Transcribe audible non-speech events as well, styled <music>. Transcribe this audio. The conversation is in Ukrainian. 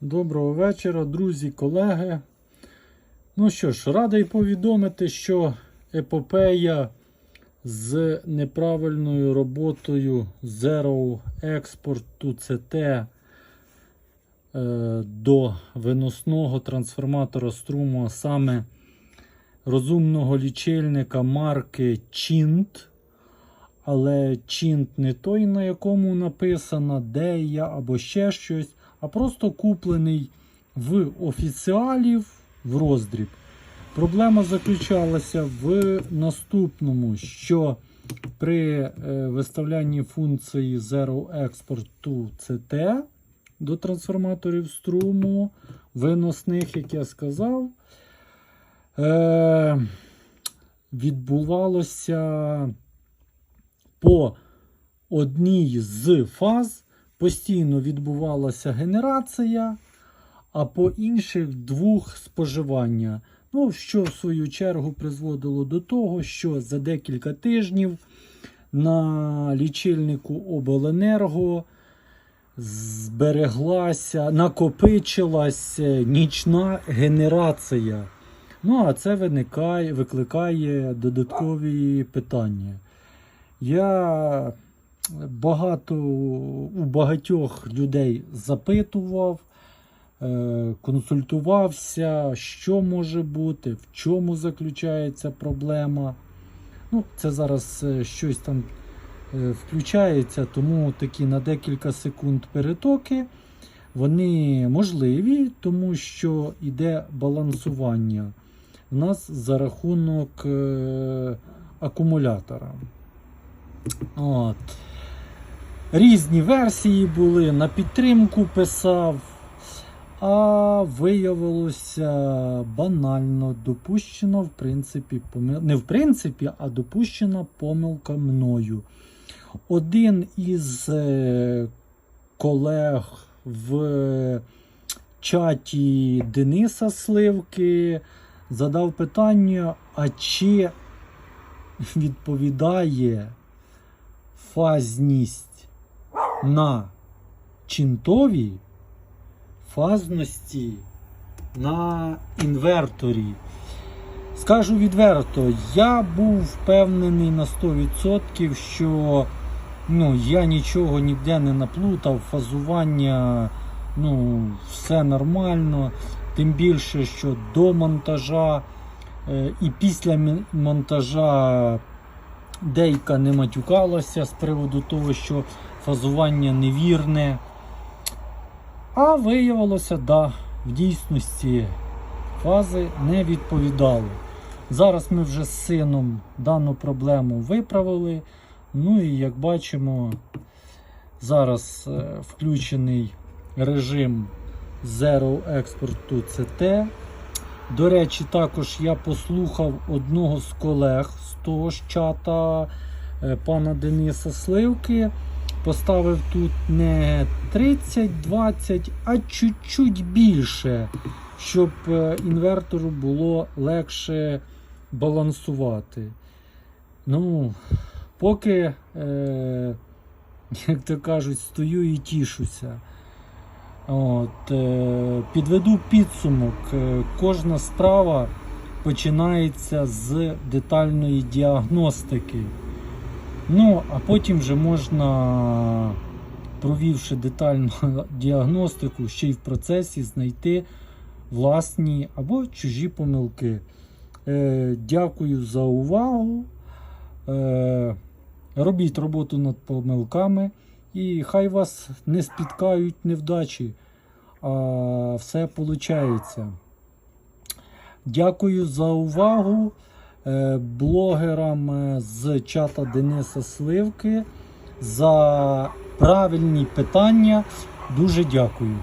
Доброго вечора, друзі, колеги. Ну що ж, радий повідомити, що епопея з неправильною роботою Zero to CT е, до виносного трансформатора струму, а саме розумного лічильника марки Chint. Але Чінт не той, на якому написано Дея або ще щось, а просто куплений в офіціалів в роздріб. Проблема заключалася в наступному, що при е, виставлянні функції Zero Export to CT до трансформаторів струму, виносних, як я сказав, е, відбувалося по одній з фаз постійно відбувалася генерація, а по інших двох споживання. Ну, що в свою чергу призводило до того, що за декілька тижнів на лічильнику Обленерго збереглася, накопичилась нічна генерація. Ну, а це виникає, викликає додаткові питання. Я багато у багатьох людей запитував, е, консультувався, що може бути, в чому заключається проблема. Ну, Це зараз е, щось там е, включається, тому такі на декілька секунд перетоки. Вони можливі, тому що йде балансування в нас за рахунок акумулятора. От. Різні версії були, на підтримку писав, а виявилося банально допущено, в принципі, помил... не в принципі, а допущена помилка мною. Один із е, колег в чаті Дениса Сливки задав питання, а чи відповідає фазність на чинтовій фазності на інверторі. Скажу відверто, я був впевнений на 100%, що ну, я нічого ніде не наплутав, фазування, ну, все нормально. Тим більше, що до монтажа е, і після монтажа Дейка не матюкалася з приводу того, що фазування невірне. А виявилося, да, в дійсності фази не відповідали. Зараз ми вже з сином дану проблему виправили. Ну і як бачимо, зараз е, включений режим Zero to CT. До речі, також я послухав одного з колег з того ж чата е, пана Дениса Сливки. Поставив тут не 30-20, а чуть-чуть більше, щоб е, інвертору було легше балансувати. Ну, поки, е, як то кажуть, стою і тішуся. От, е, підведу підсумок. Е, Кожна справа починається з детальної діагностики. Ну, а потім вже можна, провівши детальну <laughs> діагностику, ще й в процесі знайти власні або чужі помилки. Е, Дякую за увагу. Е, Робіть роботу над помилками. І хай вас не спіткають невдачі, а все виходить. Дякую за увагу блогерам е, з чата Дениса Сливки за правильні питання. Дуже дякую.